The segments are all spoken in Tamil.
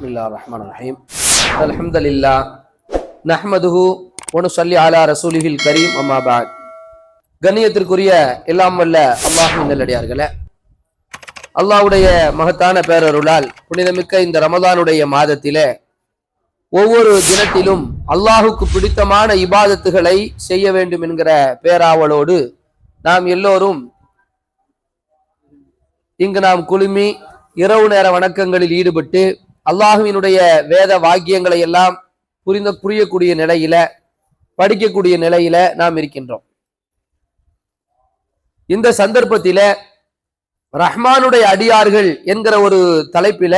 بسم الله الرحمن الرحيم الحمد لله نحمده ونصلي على رسوله الكريم أما بعد கண்ணியத்திற்குரிய எல்லாம் வல்ல அல்லாஹின் நல்லடியார்களே அல்லாஹ்வுடைய மகத்தான பேரருளால் புனிதமிக்க இந்த ரமதானுடைய மாதத்திலே ஒவ்வொரு தினத்திலும் அல்லாஹுக்கு பிடித்தமான இபாதத்துகளை செய்ய வேண்டும் என்கிற பேராவலோடு நாம் எல்லோரும் இங்கு நாம் குழுமி இரவு நேர வணக்கங்களில் ஈடுபட்டு அல்லாஹுவினுடைய வேத வாக்கியங்களை எல்லாம் புரிந்த புரியக்கூடிய நிலையில படிக்கக்கூடிய நிலையில நாம் இருக்கின்றோம். இந்த சந்தர்ப்பத்தில ரஹ்மானுடைய அடியார்கள் என்கிற ஒரு தலைப்பில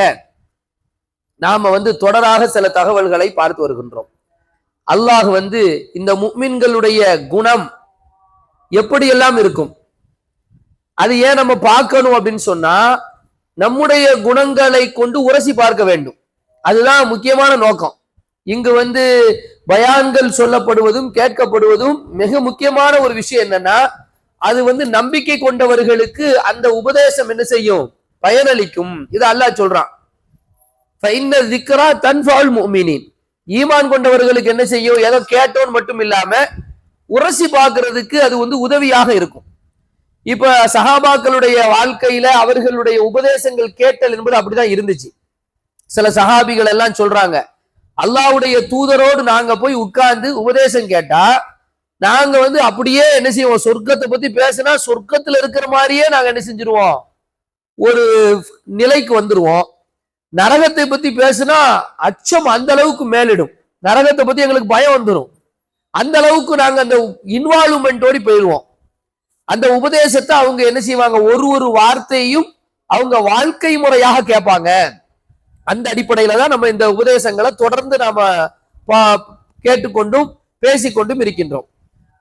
நாம வந்து தொடராக சில தகவல்களை பார்த்து வருகின்றோம். அல்லாஹ் வந்து இந்த முக்மின்களுடைய குணம் எப்படியெல்லாம் இருக்கும்? அது ஏன் நம்ம பார்க்கணும் அப்படின்னு சொன்னா நம்முடைய குணங்களை கொண்டு உரசி பார்க்க வேண்டும். அதுதான் முக்கியமான நோக்கம். இங்கு வந்து பயான்கள் சொல்லப்படுவதும் கேட்கப்படுவதும் மிக முக்கியமான ஒரு விஷயம் என்னன்னா அது வந்து நம்பிக்கை கொண்டவர்களுக்கு அந்த உபதேசம் என்ன செய்யும்? பயனளிக்கும். இது அல்லாஹ் சொல்றான். ஈமான் கொண்டவர்களுக்கு என்ன செய்யும்? ஏதோ கேட்டோன்னு மட்டும் இல்லாம உரசி பார்க்கறதுக்கு அது வந்து உதவியாக இருக்கும். இப்ப சஹாபாக்களுடைய வாழ்க்கையில அவர்களுடைய உபதேசங்கள் கேட்டல் என்பது அப்படிதான் இருந்துச்சு. சில சஹாபிகள் எல்லாம் சொல்றாங்க அல்லாவுடைய தூதரோடு நாங்க போய் உட்கார்ந்து உபதேசம் கேட்டா நாங்க வந்து அப்படியே என்ன செய்வோம்? சொர்க்கத்தை பத்தி பேசினா சொர்க்கத்துல இருக்கிற மாதிரியே நாங்க என்ன செஞ்சிருவோம்? ஒரு நிலைக்கு வந்துருவோம். நரகத்தை பத்தி பேசினா அச்சம் அந்த அளவுக்கு மேலிடும். நரகத்தை பத்தி எங்களுக்கு பயம் வந்துடும் அந்த அளவுக்கு நாங்க அந்த இன்வால்வ்மெண்டோடி போயிடுவோம் அந்த உபதேசத்தை அவங்க என்ன செய்வாங்க? ஒரு ஒரு வார்த்தையும் அவங்க வாழ்க்கை முறையாக கேட்பாங்க. அந்த அடிப்படையில தான் நம்ம இந்த உபதேசங்களை தொடர்ந்து நாம கேட்டுக்கொண்டும் பேசிக்கொண்டும் இருக்கின்றோம்.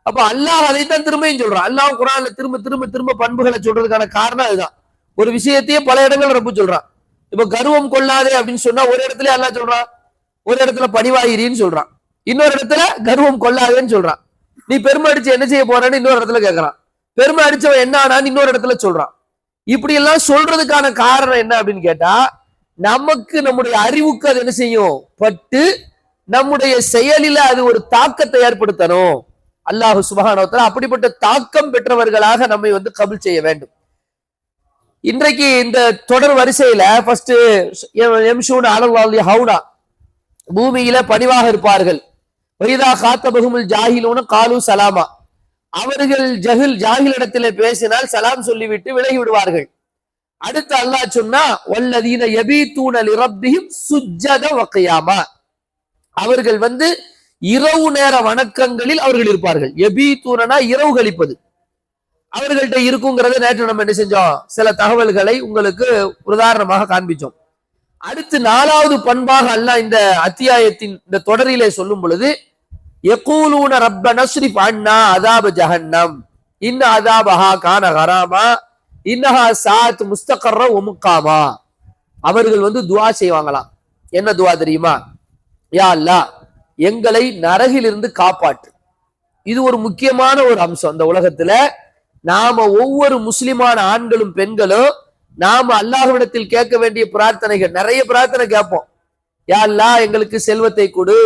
அப்ப அல்லாஹ் தான் திரும்பியும் சொல்றான். அல்லாஹ் குரான்ல திரும்ப திரும்ப திரும்ப பண்புகளை சொல்றதுக்கான காரணம் அதுதான். ஒரு விஷயத்தையே பல இடங்கள் ரொம்ப சொல்றான். இப்ப கர்வம் கொள்ளாதே அப்படின்னு சொன்னா ஒரு இடத்துல அல்லாஹ் சொல்றான். ஒரு இடத்துல பணிவாயிரின்னு சொல்றான். இன்னொரு இடத்துல கர்வம் கொள்ளாதேன்னு சொல்றான். நீ பெருமை அடிச்சு என்ன செய்ய போறேன்னு இன்னொரு இடத்துல கேட்கறான் பெருமை அடிச்சவன் என்ன ஆனான்னு இன்னொரு இடத்துல சொல்றான். இப்படி எல்லாம் சொல்றதுக்கான காரணம் என்ன அப்படின்னு கேட்டா நமக்கு நம்முடைய அறிவுக்கு அது என்ன செய்யும்? பட்டு நம்முடைய செயலில அது ஒரு தாக்கத்தை ஏற்படுத்தணும். அல்லாஹு சுபகானவத்தில் அப்படிப்பட்ட தாக்கம் பெற்றவர்களாக நம்மை வந்து கபில் செய்ய வேண்டும். இன்றைக்கு இந்த தொடர் வரிசையில ஃபர்ஸ்ட் எம்ஷூன் அலவாலி ஹவுனா பூமியில பணிவாக இருப்பார்கள். வைதா காத்த பகுமுல் ஜாகிலூன காலு சலாமா. அவர்கள் ஜஹில் ஜாகில் பேசினால் சலாம் சொல்லிவிட்டு விலகி விடுவார்கள். அடுத்து அல்லாஹ் சொன்னா வல்லதீன யபீத்தூன இரப்பியும் சுஜ்ஜத வகையாமா அவர்கள் வந்து இரவு நேர வணக்கங்களில் அவர்கள் இருப்பார்கள். எபீத்தூனா இரவு கழிப்பது. அவர்கள்ட்ட இருக்குங்கிறத நேற்று நம்ம என்ன செஞ்சோம்? சில தகவல்களை உங்களுக்கு உதாரணமாக காண்பிச்சோம் அடுத்து நாலாவது பண்பாக அல்ல இந்த அத்தியாயத்தின் இந்த தொடரிலே சொல்லும் பொழுது எக்கூலூன ரப்ப நஸ்ரிப் அண்ணா அதாப ஜஹன்னம் இன்ன அதாபஹா கான ஹராமா இன்னஹா சாத் முஸ்தகர்ற ஒமுக்காமா அவர்கள் வந்து துவா செய்வாங்களாம். என்ன துவா தெரியுமா? யா அல்லா எங்களை நரகிலிருந்து காப்பாற்று. இது ஒரு முக்கியமான ஒரு அம்சம் அந்த உலகத்துல. நாம ஒவ்வொரு முஸ்லிமான ஆண்களும் பெண்களும் நாம அல்லாஹ்விடத்தில் கேட்க வேண்டிய பிரார்த்தனைகள் நிறைய பிரார்த்தனை கேட்போம். யா அல்லா எங்களுக்கு செல்வத்தை கொடு.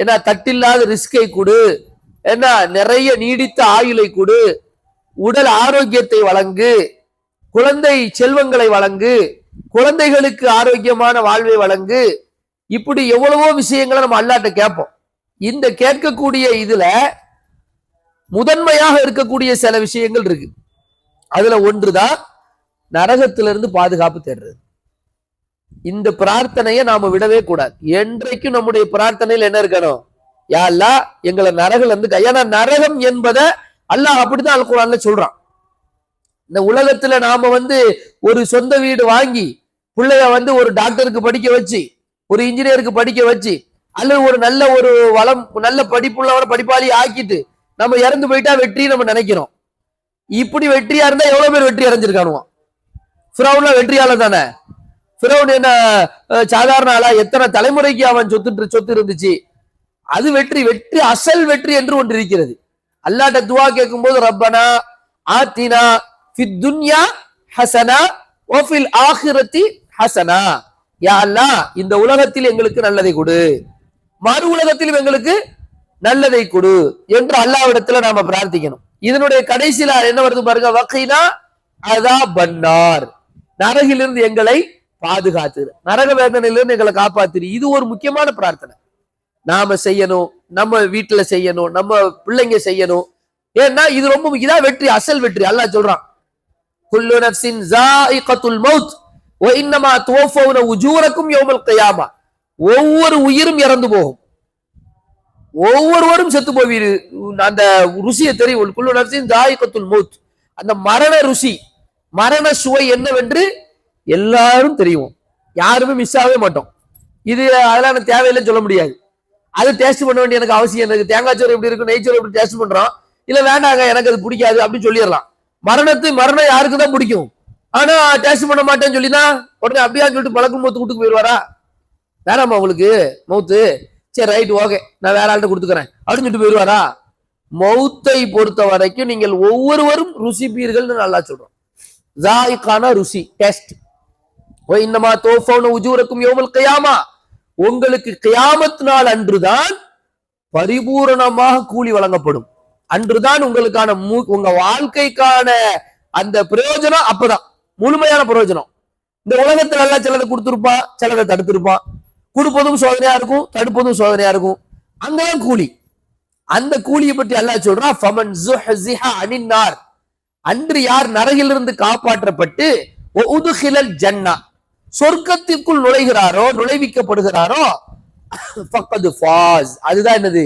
என்ன தட்டில்லாத ரிஸ்கை கொடு. என்ன நிறைய நீடித்த ஆயுளை கொடு. உடல் ஆரோக்கியத்தை வழங்கு. குழந்தை செல்வங்களை வழங்கு. குழந்தைகளுக்கு ஆரோக்கியமான வாழ்வை வழங்கு. இப்படி எவ்வளவோ விஷயங்களை நம்ம அல்லாட்ட கேட்போம். இந்த கேட்கக்கூடிய இதுல முதன்மையாக இருக்கக்கூடிய சில விஷயங்கள் இருக்கு. அதுல ஒன்றுதான் நரகத்திலிருந்து பாதுகாப்பு தேடுறது. இந்த பிரார்த்தனையை நாம விடவே கூடாது. என்றைக்கும் நம்முடைய பிரார்த்தனையில் என்ன இருக்கணும்? யாழ்லா எங்களை நரகில் இருந்து ஏன்னா நரகம் என்பதை அல்லாஹ் அப்படித்தான் அல் குரான்ல சொல்றான். இந்த உலகத்துல நாம வந்து ஒரு சொந்த வீடு வாங்கி பிள்ளைய வந்து ஒரு டாக்டருக்கு படிக்க வச்சு ஒரு இன்ஜினியருக்கு படிக்க வச்சு அல்லது ஒரு நல்ல ஒரு வளம் நல்ல படிப்புள்ளவன படிப்பாளி ஆக்கிட்டு நம்ம இறந்து போயிட்டா வெற்றி நம்ம நினைக்கிறோம். இப்படி வெற்றியா இருந்தா எவ்வளவு பேர் வெற்றி அடைஞ்சிருக்கானுவோம் ஃபிரௌன்ல வெற்றியாளர் தானே? ஃபிரௌன் என்ன சாதாரண ஆளா? எத்தனை தலைமுறைக்கு அவன் சொத்து சொத்து இருந்துச்சு? அது வெற்றி வெற்றி அசல் வெற்றி என்று ஒன்று இருக்கிறது. அல்லாட்ட துவா கேட்கும் போது ரப்பனா ஆத்தினா ஃபித் துன்யா ஹசனா ஓஃபில் ஆஹிரத்தி ஹசனா. யா அல்லா இந்த உலகத்தில் எங்களுக்கு நல்லதை கொடு. மறு உலகத்திலும் எங்களுக்கு நல்லதை கொடு என்று அல்லாவிடத்துல நாம பிரார்த்திக்கணும். இதனுடைய கடைசியில என்ன வருது பாருங்க வகைனா அதா பன்னார் நரகிலிருந்து எங்களை பாதுகாத்து நரக வேதனையிலிருந்து எங்களை காப்பாத்துரு. இது ஒரு முக்கியமான பிரார்த்தனை. நாம செய்யணும் நம்ம வீட்டுல செய்யணும் நம்ம பிள்ளைங்க செய்யணும். ஏன்னா இது ரொம்ப இதான் வெற்றி அசல் வெற்றி. அல்லா சொல்றான். குல்லு நஃப்ஸின் ஸாயிகத்துல் மௌத் வ இன்னமா துவஃபவுன உஜூரக்கும் யௌமல் ஒவ்வொரு உயிரும் இறந்து போகும். ஒவ்வொருவரும் செத்து போவீர். அந்த ருசியை தெரியும். குல்லு நஃப்ஸின் ஸாயிகத்துல் மௌத். அந்த மரண ருசி மரண சுவை என்னவென்று எல்லாரும் தெரியும். யாருமே மிஸ் ஆகவே மாட்டோம். இது அதெல்லாம் எனக்கு தேவையில்லைன்னு சொல்ல முடியாது. அது டேஸ்ட் பண்ண வேண்டிய எனக்கு அவசியம் எனக்கு தேங்காய் சோறு எப்படி இருக்கும் நெய் சோறு எப்படி டேஸ்ட் பண்றோம். இல்ல வேண்டாங்க எனக்கு அது பிடிக்காது அப்படின்னு சொல்லிடலாம். மரணத்து மரணம் யாருக்கு தான் பிடிக்கும்? ஆனா டேஸ்ட் பண்ண மாட்டேன்னு சொல்லினா உடனே அப்படியான்னு சொல்லிட்டு பழக்கம் மூத்து வீட்டுக்கு போயிடுவாரா? வேணாமா உங்களுக்கு? மௌத்து சரி ரைட் ஓகே நான் வேற ஆள்கிட்ட கொடுத்துக்கிறேன். அப்படின்னு சொல்லிட்டு போயிடுவாரா? மௌத்தை பொறுத்த வரைக்கும் நீங்கள் ஒவ்வொருவரும் ருசிப்பீர்கள்னு நல்லா சொல்றோம். ஜாய்க்கான ருசி டேஸ்ட் இன்னமா தோஃபவுன உஜூரக்கும் யோமல் கியாமா. உங்களுக்கு கியாமத் நாள் அன்றுதான் பரிபூரணமாக கூலி வழங்கப்படும். அன்றுதான் உங்களுக்கான மு- உங்க வாழ்க்கைக்கான அந்த பிரயோஜனம் அப்பதான். முழுமையான பிரயோஜனம். இந்த உலகத்துல எல்லாம் சிலதை கொடுத்துருப்பான் சிலதை தடுத்திருப்பான் கொடுப்பதும் சோதனையா இருக்கும் தடுப்பதும் சோதனையா இருக்கும். அங்கதான் கூலி. அந்த கூலியை பற்றி அல்லா சொல்றான் ஃபமன் அன்று யார் நரகிலிருந்து காப்பாற்றப்பட்டு ஜன்னா. சொர்க்கத்திற்குள் நுழைகிறாரோ நுழைவிக்கப்படுகிறாரோ ஃபாஸ் அதுதான் என்னது?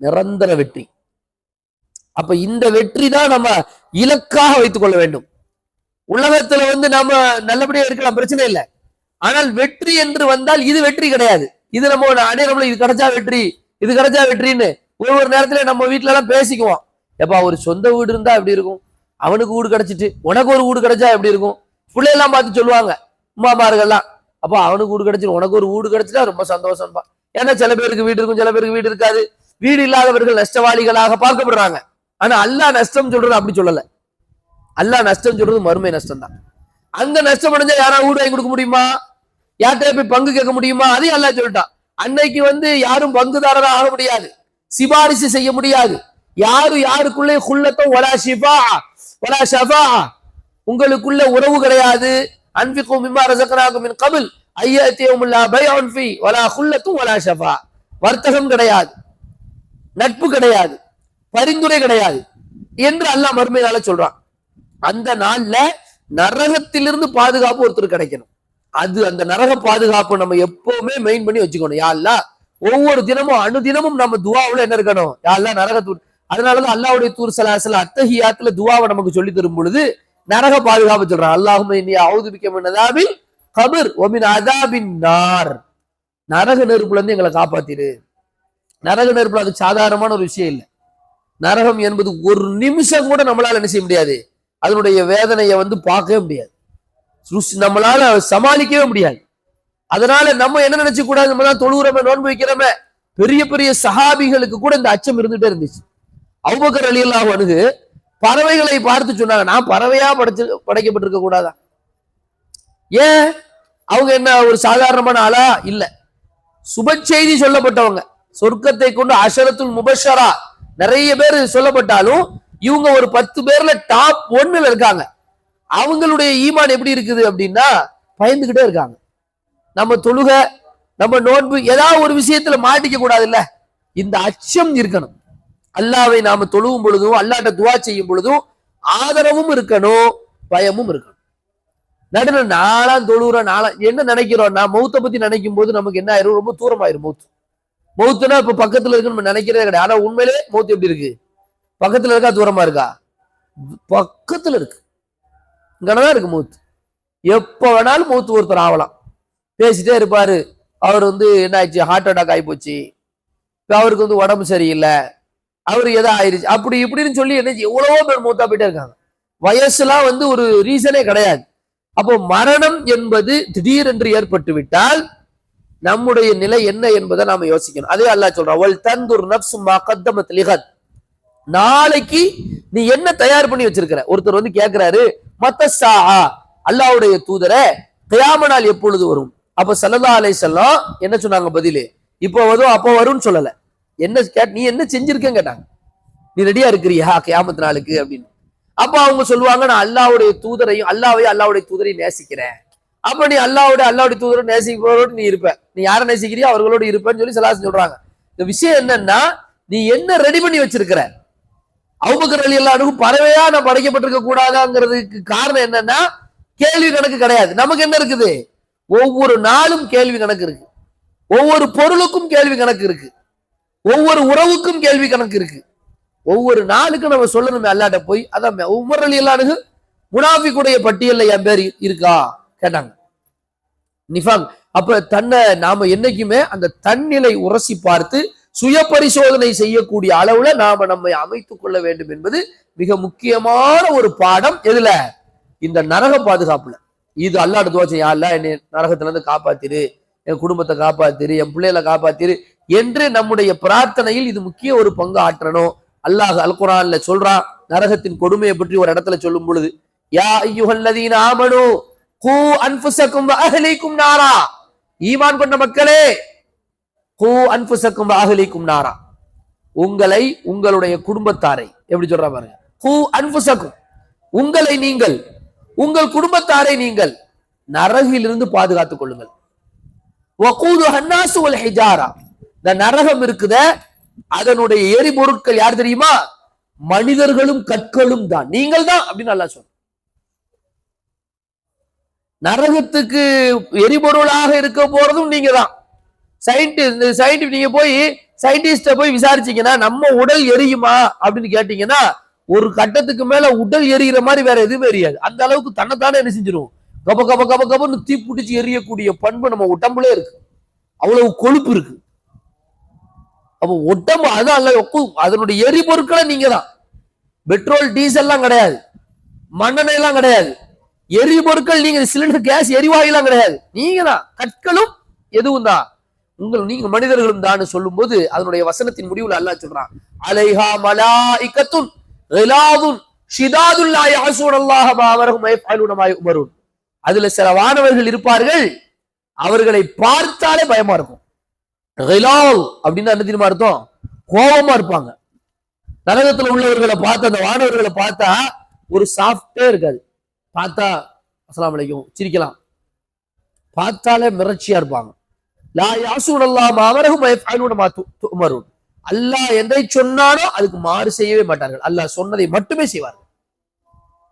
நிரந்தர வெற்றி. அப்ப இந்த வெற்றி தான் நம்ம இலக்காக வைத்துக் கொள்ள வேண்டும். உலகத்துல வந்து நம்ம நல்லபடியா இருக்கலாம் பிரச்சனை இல்லை. ஆனால் வெற்றி என்று வந்தால் இது வெற்றி கிடையாது. இது நம்ம அடையிறோம்ல இது கிடைச்சா வெற்றி இது கிடைச்சா வெற்றின்னு ஒரு ஒரு நேரத்துல நம்ம வீட்டுல எல்லாம் பேசிக்குவோம். எப்பா ஒரு சொந்த வீடு இருந்தா எப்படி இருக்கும்? அவனுக்கு வீடு கிடைச்சிட்டு உனக்கு ஒரு வீடு கிடைச்சா எப்படி இருக்கும்? பிள்ளையெல்லாம் பார்த்து சொல்லுவாங்க. அம்மாமார்கள்லாம். அப்பா அவனுக்கு வீடு கிடைச்சிடும் உனக்கு ஒரு வீடு கிடைச்சிட்டா ரொம்ப சந்தோஷம்பா ஏன்னா சில பேருக்கு வீடு இருக்கும் சில பேருக்கு வீடு இருக்காது. வீடு இல்லாதவர்கள் நஷ்டவாளிகளாக பார்க்கப்படுறாங்க. ஆனா அல்லா நஷ்டம் சொல்றது அப்படி சொல்லல. அல்லாஹ் நஷ்டம் சொல்றது மறுமை நஷ்டம் தான் அங்க நஷ்டம் அடைஞ்சா யாரா வீடு வாங்கி கொடுக்க முடியுமா? யார்கிட்ட போய் பங்கு கேட்க முடியுமா? அதையும் அல்லா சொல்லிட்டான் அன்னைக்கு வந்து யாரும் பங்குதாரரா ஆக முடியாது. சிபாரிசு செய்ய முடியாது. யாரு யாருக்குள்ளே குள்ளத்தோ ஒலா ஷிஃபா ஒலா உங்களுக்குள்ள உறவு கிடையாது. அன்பிக்கும் மிம்மா ரசக்கனாகும் மின் கபில். ஐயத்தியமுல்லா பையான் ஃபி. வலா குல்லத்தும் வலா ஷஃபா. வர்த்தகம் கிடையாது. நட்பு கிடையாது. பரிந்துரை கிடையாது. என்று அல்லாஹ் மறுமையினால சொல்றான். அந்த நாள்ல நரகத்திலிருந்து பாதுகாப்பு ஒருத்தர் கிடைக்கணும். அது அந்த நரக பாதுகாப்பு நம்ம எப்பவுமே மெயின் பண்ணி வச்சுக்கணும். யா ஒவ்வொரு தினமும் அணுதினமும் நம்ம துவாவுல என்ன இருக்கணும்? யா அல்லாஹ் நரகத்து அதனாலதான் அல்லாவுடைய தூர் சலாசல அத்தகையாத்துல துவாவை நமக்கு சொல்லி தரும் பொழுது நரக பாதுகாப்பு சொல்றான். அல்லாஹும் இனி அவுதுபிக்க மின்னதாபில் கபர் ஒமின் அதாபின் நார். நரக நெருப்புல இருந்து எங்களை காப்பாத்திரு. நரக நெருப்புல அது சாதாரணமான ஒரு விஷயம் இல்லை. நரகம் என்பது ஒரு நிமிஷம் கூட நம்மளால என்ன செய்ய முடியாது. அதனுடைய வேதனையை வந்து பார்க்கவே முடியாது. நம்மளால சமாளிக்கவே முடியாது. அதனால நம்ம என்ன நினைச்சு கூடாது? நம்ம தான் தொழுகிறோமே நோன்பு வைக்கிறோமே. பெரிய பெரிய சஹாபிகளுக்கு கூட இந்த அச்சம் இருந்துட்டே இருந்துச்சு. அவுபக்கர் அலி அல்லாஹ் அணுகு பறவைகளை பார்த்து சொன்னாங்க. நான் பறவையா படைச்சு படைக்கப்பட்டிருக்க கூடாதா? ஏன்? அவங்க என்ன ஒரு சாதாரணமான ஆளா? இல்ல. சுப செய்தி சொல்லப்பட்டவங்க. சொர்க்கத்தை கொண்டு அஷரத்துல் முபஷரா. நிறைய பேர் சொல்லப்பட்டாலும் இவங்க ஒரு பத்து பேர்ல டாப் ஒன்னுல இருக்காங்க. அவங்களுடைய ஈமான் எப்படி இருக்குது அப்படின்னா பயந்துகிட்டே இருக்காங்க. நம்ம தொழுக நம்ம நோன்பு ஏதாவது ஒரு விஷயத்துல மாட்டிக்க கூடாதுல்ல? இந்த அச்சம் இருக்கணும். அல்லாவை நாம தொழுவும் பொழுதும் அல்லாட்ட துவா செய்யும் பொழுதும் ஆதரவும் இருக்கணும் பயமும் இருக்கணும். நடுவில் நாளாம் தொழுற நாளா என்ன நினைக்கிறோம் நான் மௌத்தை பத்தி நினைக்கும் போது நமக்கு என்ன ஆயிரும்? ரொம்ப தூரமாயிரும் மௌத்து. மௌத்துனா இப்ப பக்கத்துல இருக்கு நம்ம நினைக்கிறதே கிடையாது. ஆனா உண்மையிலே மௌத்து எப்படி இருக்கு? பக்கத்துல இருக்கா தூரமா இருக்கா? பக்கத்துல இருக்கு. இங்கதான் இருக்கு மௌத்து. எப்ப வேணாலும் மௌத்து ஒருத்தர் ஆகலாம் பேசிட்டே இருப்பாரு. அவர் வந்து என்ன ஆயிடுச்சு? ஹார்ட் அட்டாக் ஆகி போச்சு. இப்ப அவருக்கு வந்து உடம்பு சரியில்லை. அவர் எதோ ஆயிருச்சு. அப்படி இப்படின்னு சொல்லி என்ன செய்ய- எவ்வளவோ பேர் மூத்தா போயிட்டே இருக்காங்க. வயசுலாம் வந்து ஒரு ரீசனே கிடையாது. அப்போ மரணம் என்பது திடீரென்று ஏற்பட்டு விட்டால் நம்முடைய நிலை என்ன என்பதை நாம யோசிக்கணும். அதே அல்லாஹ் சொல்றோம் வல் தந்தூர் நப்சு கத்தமத் லிகத். நாளைக்கு நீ என்ன தயார் பண்ணி வச்சிருக்கிற? ஒருத்தர் வந்து கேட்கிறாரு மத்த சா அல்லாஹ்வுடைய தூதரை கியாம நாள் எப்பொழுது வரும்? அப்ப சல்லல்லா செல்லம் என்ன சொன்னாங்க பதிலு? இப்போ வரும் அப்போ வரும்னு சொல்லலை. என்ன கேட் நீ என்ன செஞ்சிருக்கேன்னு கேட்டாங்க. நீ ரெடியா இருக்கிறியா கேமத்து நாளுக்கு அப்படின்னு. அப்ப அவங்க சொல்லுவாங்க நான் அல்லாவுடைய தூதரையும் அல்லாவையும் அல்லாவுடைய தூதரையும் நேசிக்கிறேன். அப்ப நீ அல்லாவுடைய அல்லாவுடைய தூதரை நேசிப்பவரோடு நீ இருப்ப. நீ யாரை நேசிக்கிறியோ அவர்களோடு இருப்பேன்னு சொல்லி சலாசன் சொல்றாங்க. இந்த விஷயம் என்னன்னா நீ என்ன ரெடி பண்ணி வச்சிருக்கிற? அவுபக்கர் அலி எல்லாருக்கும் பறவையா நான் படைக்கப்பட்டிருக்க கூடாதாங்கிறதுக்கு காரணம் என்னன்னா கேள்வி கணக்கு கிடையாது. நமக்கு என்ன இருக்குது? ஒவ்வொரு நாளும் கேள்வி கணக்கு இருக்கு. ஒவ்வொரு பொருளுக்கும் கேள்வி கணக்கு இருக்கு. ஒவ்வொரு உறவுக்கும் கேள்வி கணக்கு இருக்கு. ஒவ்வொரு நாளுக்கும் நம்ம சொல்லணுமே அல்லாட்ட போய் அதான் உமர் அலி எல்லாருக்கு முனாஃபிக்குடைய பட்டியல்ல என் பேர் இருக்கா? கேட்டாங்க. நிஃபாங் அப்ப தன்னை நாம என்னைக்குமே அந்த தன்னிலை உரசி பார்த்து சுய பரிசோதனை செய்யக்கூடிய அளவுல நாம நம்மை அமைத்துக் கொள்ள வேண்டும் என்பது மிக முக்கியமான ஒரு பாடம் எதுல? இந்த நரக பாதுகாப்புல. இது அல்லாட தோச்சம் யாருல என்னை நரகத்துல இருந்து காப்பாத்திரு. என் குடும்பத்தை காப்பாத்திரு. என் பிள்ளைகளை காப்பாத்திரு. என்று நம்முடைய பிரார்த்தனையில் இது முக்கிய ஒரு பங்கு ஆற்றணும். அல்லாஹ் அல் குரான்ல சொல்றான் நரகத்தின் கொடுமையை பற்றி ஒரு இடத்துல சொல்லும் பொழுது யா ஐயுஹல்லதீன ஆமனு கூ அன்புசக்கும் அகலிக்கும் நாரா. ஈமான் கொண்ட மக்களே கூ அன்ஃபுசக்கும் அகலிக்கும் நாரா. உங்களை உங்களுடைய குடும்பத்தாரை எப்படி சொல்ற பாருங்க கூ அன்புசக்கும் உங்களை நீங்கள் உங்கள் குடும்பத்தாரை நீங்கள் நரகிலிருந்து பாதுகாத்துக் கொள்ளுங்கள். வகூது ஹன்னாசு ஹிஜாரா. இந்த நரகம் இருக்குத அதனுடைய எரிபொருட்கள் யார் தெரியுமா? மனிதர்களும் கற்களும் தான். நீங்கள் தான் அப்படின்னு நல்லா சொன்ன நரகத்துக்கு எரிபொருளாக இருக்க போறதும் நீங்க தான். சயின்டிஸ்ட் சயின்டிஸ்ட் நீங்க போய் சயின்டிஸ்ட போய் விசாரிச்சீங்கன்னா நம்ம உடல் எரியுமா அப்படின்னு கேட்டீங்கன்னா ஒரு கட்டத்துக்கு மேல உடல் எரிகிற மாதிரி வேற எதுவுமே எரியாது. அந்த அளவுக்கு தன்னைத்தானே என்ன செஞ்சிடும் கப கப கப கபன்னு தீ பிடிச்சி எரியக்கூடிய பண்பு நம்ம உடம்புல இருக்கு. அவ்வளவு கொழுப்பு இருக்கு. அப்போ உடம்பு அதான் அல்ல அதனுடைய எரிபொருட்களை நீங்க தான் பெட்ரோல் டீசல்லாம் கிடையாது. மண்ணெண்ணெய்லாம் கிடையாது. எரிபொருட்கள் நீங்க சிலிண்டர் கேஸ் எரிவாயுலாம் கிடையாது. நீங்க தான் கற்களும் எதுவும் தான் உங்கள் நீங்க மனிதர்களும் தான் சொல்லும்போது அதனுடைய வசனத்தின் முடிவுல அல்லா சொல்றான். அலைஹா மலாஇகத்துன் ரிலாதுன் ஷிதாதுல் லா யஹ்சூன் அல்லாஹ மா அதுல சில வானவர்கள் இருப்பார்கள். அவர்களை பார்த்தாலே பயமா இருக்கும். ரிலாவ் அப்படின்னு என்ன தெரியுமா அர்த்தம்? கோபமா இருப்பாங்க. நரகத்துல உள்ளவர்களை பார்த்து அந்த வானவர்களை பார்த்தா ஒரு சாஃப்டே இருக்காது. பார்த்தா அஸ்லாம் அலைக்கும். சிரிக்கலாம். பார்த்தாலே மிரட்சியா இருப்பாங்க. லா யாசூன் அல்லாஹ் அமரஹும் அல்லாஹ் எதை சொன்னானோ அதுக்கு மாறு செய்யவே மாட்டார்கள். அல்லாஹ் சொன்னதை மட்டுமே செய்வார்கள்.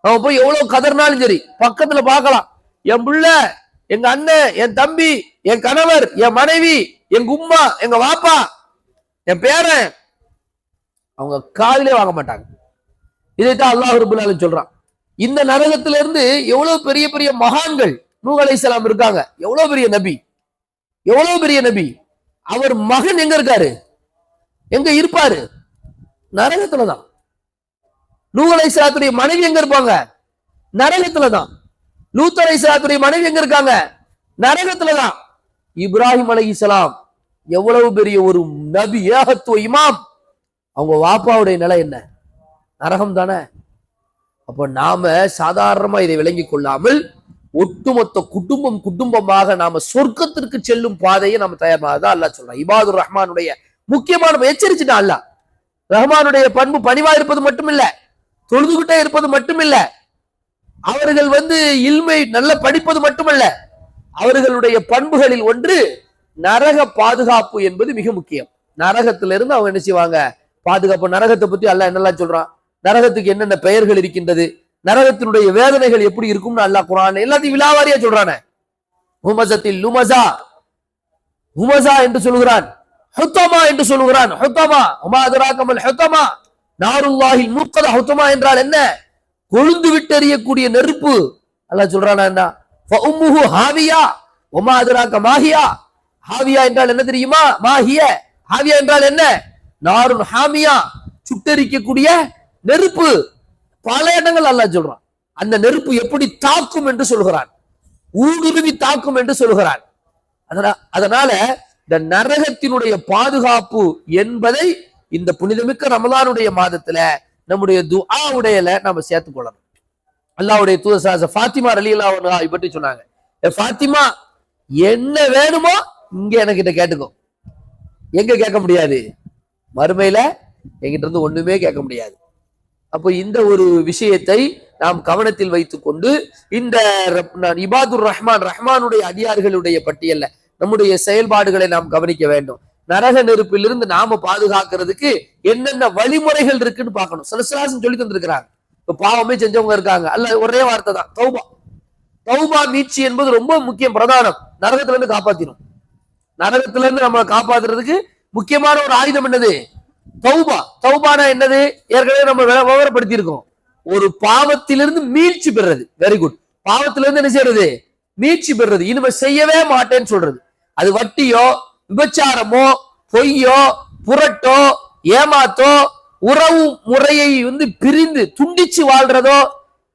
நம்ம போய் எவ்வளவு கதர்னாலும் சரி பக்கத்துல பார்க்கலாம். என் பிள்ளை எங்க அண்ணன் என் தம்பி என் கணவர் என் மனைவி எங்க உம்மா எங்க வாப்பா என் பேரன் அவங்க காதிலே வாங்க மாட்டாங்க. இதைத்தான் அல்லாஹ் ரபுல்லாலும் சொல்றான். இந்த நரகத்திலிருந்து எவ்வளவு பெரிய பெரிய மகான்கள் நூஹ் அலைஹிஸ்ஸலாம் இருக்காங்க? எவ்வளவு பெரிய நபி? எவ்வளவு பெரிய நபி? அவர் மகன் எங்க இருக்காரு? எங்க இருப்பாரு? நரகத்துலதான். நூஹ் அலைஹிஸ்ஸலாத்துடைய மனைவி எங்க இருப்பாங்க? நரகத்துலதான். லூத் அலைஹிஸ்ஸலாத்துடைய மனைவி எங்க இருக்காங்க? நரகத்துலதான். இப்ராஹிம் அலைஹிஸ்ஸலாம் எவ்வளவு பெரிய ஒரு நபி ஏகத்துவ இமாம். அவங்க வாப்பாவுடைய நிலை என்ன? நரகம் தானே. அப்ப நாம சாதாரணமா இதை விளங்கிக் கொள்ளாமல் ஒட்டுமொத்த குடும்பம் குடும்பமாக நாம சொர்க்கத்திற்கு செல்லும் பாதையை நம்ம தயாராதான் அல்லாஹ் சொல்றான். இபாதுர் ரஹ்மானுடைய முக்கியமான எச்சரிச்சுட்டான் அல்லாஹ்? ரஹ்மானுடைய பண்பு பணிவா இருப்பது மட்டுமில்ல தொழுதுகிட்டே இருப்பது மட்டுமில்ல அவர்கள் வந்து இல்மை நல்ல படிப்பது மட்டுமல்ல அவர்களுடைய பண்புகளில் ஒன்று நரக பாதுகாப்பு என்பது மிக முக்கியம். நரகத்திலிருந்து அவங்க என்ன செய்வாங்க? பாதுகாப்பு. நரகத்தை பத்தி அல்லாஹ் என்னெல்லாம் சொல்றான்? நரகத்துக்கு என்னென்ன பெயர்கள் இருக்கின்றது? நரகத்தினுடைய வேதனைகள் எப்படி இருக்கும்னு அல்லாஹ் குரான் எல்லாத்தையும் விழாவாரியா சொல்றானே. ஹுமசத்தில் லுமசா ஹுமசா என்று சொல்கிறான் ஹுத்தமா என்று சொல்கிறான் ஹுத்தமா. உமா ஹுத்தமா. நாருல்லாஹில் மூக்கத ஹுத்தமா என்றால் என்ன? கொழுந்து விட்டெறியக்கூடிய நெருப்பு. அல்லாஹ் சொல்றானா என்ன? ஹாவியா. உமா அதுராக்க மாஹியா ஹாவியா என்றால் என்ன தெரியுமா? மாஹிய ஹாவியா என்றால் என்ன? நாருன் ஹாமியா. சுட்டெரிக்கக்கூடிய நெருப்பு. பல இடங்கள் அல்லாஹ் சொல்றான். அந்த நெருப்பு எப்படி தாக்கும் என்று சொல்கிறான். ஊடுருவி தாக்கும் என்று சொல்கிறான். அதனால இந்த நரகத்தினுடைய பாதுகாப்பு என்பதை இந்த புனிதமிக்க ரமலானுடைய மாதத்துல நம்முடைய துஆ உடையல நாம சேர்த்துக் கொள்ளணும். அல்லாஹ்வுடைய தூதர் ஃபாத்திமா ரலியல்லாஹு அன்ஹா பற்றி சொன்னாங்க. ஃபாத்திமா என்ன வேணுமோ இங்க என்கிட்ட கேட்டுக்கோ. எங்க கேட்க முடியாது? மறுமையில என்கிட்ட இருந்து ஒண்ணுமே கேட்க முடியாது. அப்போ இந்த ஒரு விஷயத்தை நாம் கவனத்தில் வைத்துக்கொண்டு இந்த இபாதுர் ரஹ்மான் ரஹ்மானுடைய அடியார்களுடைய பட்டியல்ல நம்முடைய செயல்பாடுகளை நாம் கவனிக்க வேண்டும். நரக நெருப்பிலிருந்து நாம பாதுகாக்கிறதுக்கு என்னென்ன வழிமுறைகள் இருக்குன்னு பார்க்கணும். சிலசிலாசன் சொல்லி தந்திருக்கிறாங்க. இப்ப பாவமே செஞ்சவங்க இருக்காங்க. அல்ல ஒரே வார்த்தை தான். தௌபா. தௌபா மீட்சி என்பது ரொம்ப முக்கியம் பிரதானம். நரகத்துல இருந்து காப்பாத்திரும். நரகத்துல இருந்து நம்மளை காப்பாத்துறதுக்கு முக்கியமான ஒரு ஆயுதம் என்னது? தௌபா. தௌபானா என்னது? ஏற்கனவே நம்ம விவரப்படுத்தி இருக்கோம் ஒரு பாவத்திலிருந்து மீட்சி பெறுறது. வெரி குட் பாவத்திலிருந்து என்ன செய்யறது? மீட்சி பெறுறது. இனிமே செய்யவே மாட்டேன்னு சொல்றது. அது வட்டியோ விபச்சாரமோ பொய்யோ புரட்டோ ஏமாத்தோ உறவு முறையை வந்து பிரிந்து துண்டிச்சு வாழ்றதோ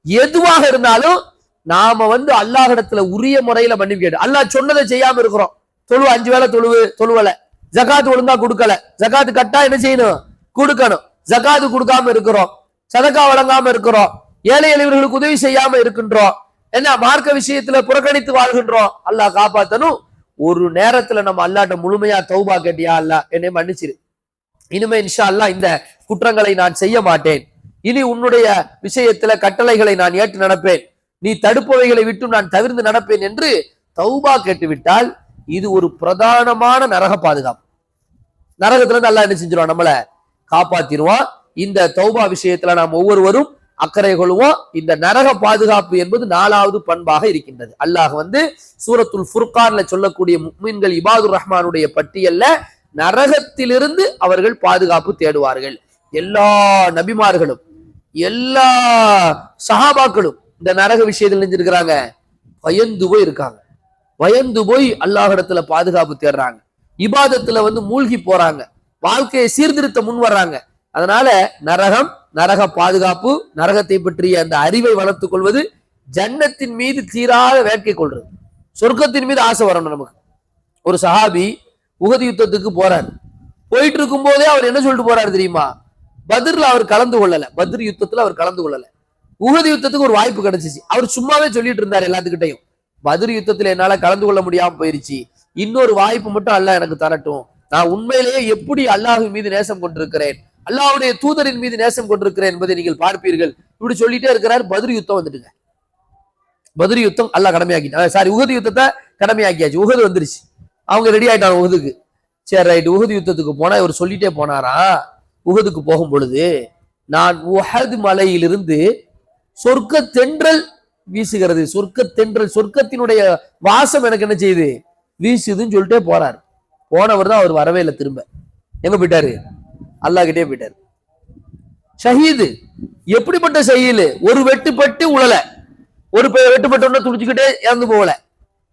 எதுவாக இருந்தாலும் நாம வந்து அல்லாஹிடத்துல உரிய முறையில மன்னிப்பு கேட்டு அல்லாஹ் சொன்னதை செய்யாம இருக்கிறோம். தொழுவு அஞ்சு வேளை தொழுவு தொழுவல. ஜகாத் ஒழுங்கா கொடுக்கல. ஜகாத்து கட்டா என்ன செய்யணும்? கொடுக்கணும். ஜகாத்து கொடுக்காம இருக்கிறோம். சதக்கா வழங்காம இருக்கிறோம். ஏழை எளியவர்களுக்கு உதவி செய்யாம இருக்கின்றோம். என்ன மார்க்க விஷயத்துல புறக்கணித்து வாழ்கின்றோம். அல்லாஹ் காப்பாத்தனும் ஒரு நேரத்துல நம்ம அல்லாட்ட முழுமையா தௌபா கேட்டியா? அல்ல என்னை மன்னிச்சிரு. இனிமே இன்ஷா அல்லா இந்த குற்றங்களை நான் செய்ய மாட்டேன். இனி உன்னுடைய விஷயத்துல கட்டளைகளை நான் ஏற்று நடப்பேன். நீ தடுப்பவைகளை விட்டு நான் தவிர்த்து நடப்பேன் என்று தௌபா கேட்டுவிட்டால் இது ஒரு பிரதானமான நரக பாதுகாப்பு. நரகத்துல இருந்து அல்லா என்ன செஞ்சிருவான்? நம்மள காப்பாத்திருவான். இந்த தௌபா விஷயத்துல நாம் ஒவ்வொருவரும் அக்கறை கொள்வோம். இந்த நரக பாதுகாப்பு என்பது நாலாவது பண்பாக இருக்கின்றது. அல்லாஹ் வந்து சூரத்துல் ஃபுர்கான்ல சொல்லக்கூடிய முக்மீன்கள் இபாதுர் ரஹ்மானுடைய பட்டியல்ல நரகத்திலிருந்து அவர்கள் பாதுகாப்பு தேடுவார்கள். எல்லா நபிமார்களும் எல்லா சஹாபாக்களும் இந்த நரக விஷயத்தில் நினைஞ்சிருக்கிறாங்க பயந்து போய் இருக்காங்க பயந்து போய் அல்லாஹிடத்துல பாதுகாப்பு தேடுறாங்க. இபாதத்துல வந்து மூழ்கி போறாங்க. வாழ்க்கையை சீர்திருத்த முன் வர்றாங்க. அதனால நரகம் நரக பாதுகாப்பு நரகத்தை பற்றிய அந்த அறிவை வளர்த்துக் கொள்வது ஜன்னத்தின் மீது தீராத வேட்கை கொள்றது. சொர்க்கத்தின் மீது ஆசை வரணும் நமக்கு. ஒரு சஹாபி உகதி யுத்தத்துக்கு போறாரு. போயிட்டு இருக்கும் போதே அவர் என்ன சொல்லிட்டு போறாரு தெரியுமா? பத்ரில் அவர் கலந்து கொள்ளல. பத்ர் யுத்தத்துல அவர் கலந்து கொள்ளல. உகதி யுத்தத்துக்கு ஒரு வாய்ப்பு கிடைச்சிச்சு. அவர் சும்மாவே சொல்லிட்டு இருந்தார் எல்லாத்துக்கிட்டையும். பத்ர் யுத்தத்துல என்னால கலந்து கொள்ள முடியாம போயிருச்சு. இன்னொரு வாய்ப்பு மட்டும் அல்லாஹ் எனக்கு தரட்டும். நான் உண்மையிலேயே எப்படி அல்லாஹ் மீது நேசம் கொண்டிருக்கிறேன்? அல்லாஹுடைய தூதரின் மீது நேசம் கொண்டிருக்கிறேன் என்பதை நீங்கள் பார்ப்பீர்கள். இப்படி சொல்லிட்டே இருக்கிறார் பத்ர் யுத்தம் வந்துட்டுங்க. பத்ர் யுத்தம் அல்லாஹ் கடமையாக்கிட்டான் சாரி உகது யுத்தத்தை கடமையாக்கியாச்சு. உகது வந்துருச்சு. அவங்க ரெடி ஆயிட்டாங்க உகதுக்கு. சரி ரைட் உகது யுத்தத்துக்கு போனா இவர் சொல்லிட்டே போனாரா? உகதுக்கு போகும் பொழுது நான் உஹது மலையிலிருந்து சொர்க்க தென்றல் வீசுகிறது. சொர்க்கத்தென்றல் சொர்க்கத்தினுடைய வாசம் எனக்கு என்ன செய்யுது வீசுதுன்னு சொல்லிட்டே போறாரு. போனவர் தான் அவர் வரவே இல்லை திரும்ப. எங்க போயிட்டாரு? அல்லாஹ் கிட்டே போயிட்டாரு. ஷஹீது எப்படிப்பட்ட ஷஹீது ஒரு வெட்டுப்பட்டு உழல. ஒரு வெட்டுப்பட்டு வெட்டுப்பட்டோன்னு துடிச்சுக்கிட்டே இறந்து போகல.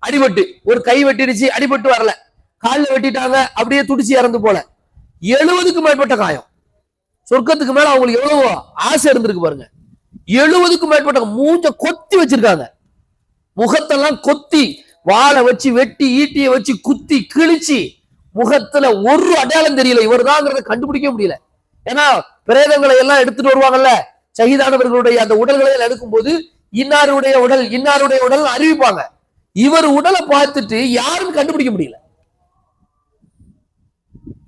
அடிபட்டு. ஒரு கை வெட்டிடுச்சு அடிபட்டு வரல. காலில் வெட்டிட்டாங்க அப்படியே துடிச்சு இறந்து போல. எழுபதுக்கு மேற்பட்ட காயம். சொர்க்கத்துக்கு மேல அவங்களுக்கு எவ்வளவு ஆசை இருந்திருக்கு பாருங்க. எழுபதுக்கும் மேற்பட்ட மூஞ்ச கொத்தி வச்சிருக்காங்க. முகத்தெல்லாம் கொத்தி வாளை வச்சு வெட்டி ஈட்டியை வச்சு குத்தி கிழிச்சு முகத்துல ஒரு அடையாளம் தெரியல. இவர்தாங்கிறத கண்டுபிடிக்க முடியல. ஏன்னா பிரேதங்களை எல்லாம் எடுத்துட்டு வருவாங்கல்ல சகிதானவர்களுடைய அந்த உடல்களை எல்லாம் எடுக்கும்போது இன்னாருடைய உடல் இன்னாருடைய உடல் அறிவிப்பாங்க. இவர் உடலை பார்த்துட்டு யாரும் கண்டுபிடிக்க முடியல.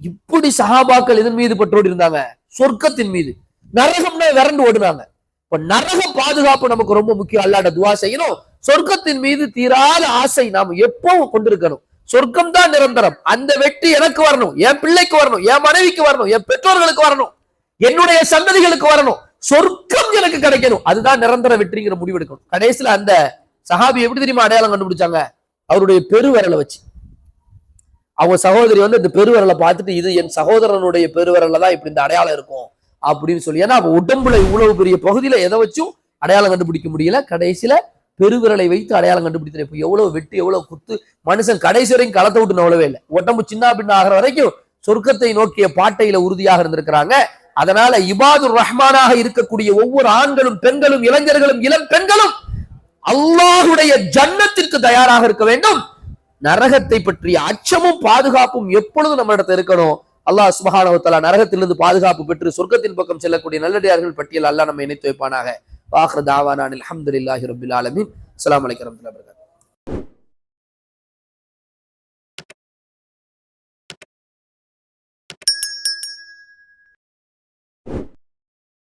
இப்படி சஹாபாக்கள் இதன் மீது பற்றோடி இருந்தாங்க. சொர்க்கத்தின் மீது. நரகம்னா விரண்டு ஓடுனாங்க. இப்ப நரக பாதுகாப்பு நமக்கு ரொம்ப முக்கியம். அல்லாட துவா செய்யணும். சொர்க்கத்தின் மீது தீராத ஆசை நாம் எப்பவும் கொண்டிருக்கணும். சொர்க்கம் தான் நிரந்தரம். அந்த வெற்றி எனக்கு வரணும். என் பிள்ளைக்கு வரணும். என் மனைவிக்கு வரணும். என் பெற்றோர்களுக்கு வரணும். என்னுடைய சந்ததிகளுக்கு வரணும். சொர்க்கம் எனக்கு கிடைக்கணும். அதுதான் நிரந்தர வெற்றிங்கிற முடிவு எடுக்கணும் கடைசியில அந்த சஹாபி எப்படி தெரியுமா அடையாளம் கண்டுபிடிச்சாங்க? அவருடைய பெருவரலை வச்சு. அவங்க சகோதரி வந்து இந்த பெருவரலை பார்த்துட்டு இது என் சகோதரனுடைய பெருவிரல்ல தான் இப்படி இந்த அடையாளம் இருக்கும். அப்படின்னு சொல்லி. ஏன்னா உடம்புல இவ்வளவு பெரிய பகுதியில எதை வச்சும் அடையாளம் கண்டுபிடிக்க முடியல. கடைசியில பெருவிரலை வைத்து அடையாளம் கண்டுபிடித்தேன் இப்போ எவ்வளவு வெட்டு எவ்வளவு குத்து மனுஷன் கடைசி வரைக்கும் களத்தை விட்டு நவளவே இல்லை. உடம்பு சின்ன பின்ன ஆகிற வரைக்கும் சொர்க்கத்தை நோக்கிய பாட்டையில உறுதியாக இருந்திருக்கிறாங்க. அதனால இபாதுர் ரஹ்மானாக இருக்கக்கூடிய ஒவ்வொரு ஆண்களும் பெண்களும் இளைஞர்களும் இளம் பெண்களும் அல்லாஹுடைய ஜன்னத்திற்கு தயாராக இருக்க வேண்டும். நரகத்தை பற்றிய அச்சமும் பாதுகாப்பும் எப்பொழுதும் நம்மிடத்தில் இருக்கணும். அல்லாஹ் சுபஹானவத்தலா நரகத்திலிருந்து பாதுகாப்பு பெற்று சொர்க்கத்தின் பக்கம் செல்லக்கூடிய நல்லடியார்கள் பட்டியல் அல்லாஹ் நம்ம இணைத்து வைப்பானாக. வாஹ்ர தாவானில் அல்ஹம்துலில்லாஹி ரப்பில் ஆலமீன். அஸ்ஸலாமு அலைக்கும் வரஹ்மத்துல்லாஹி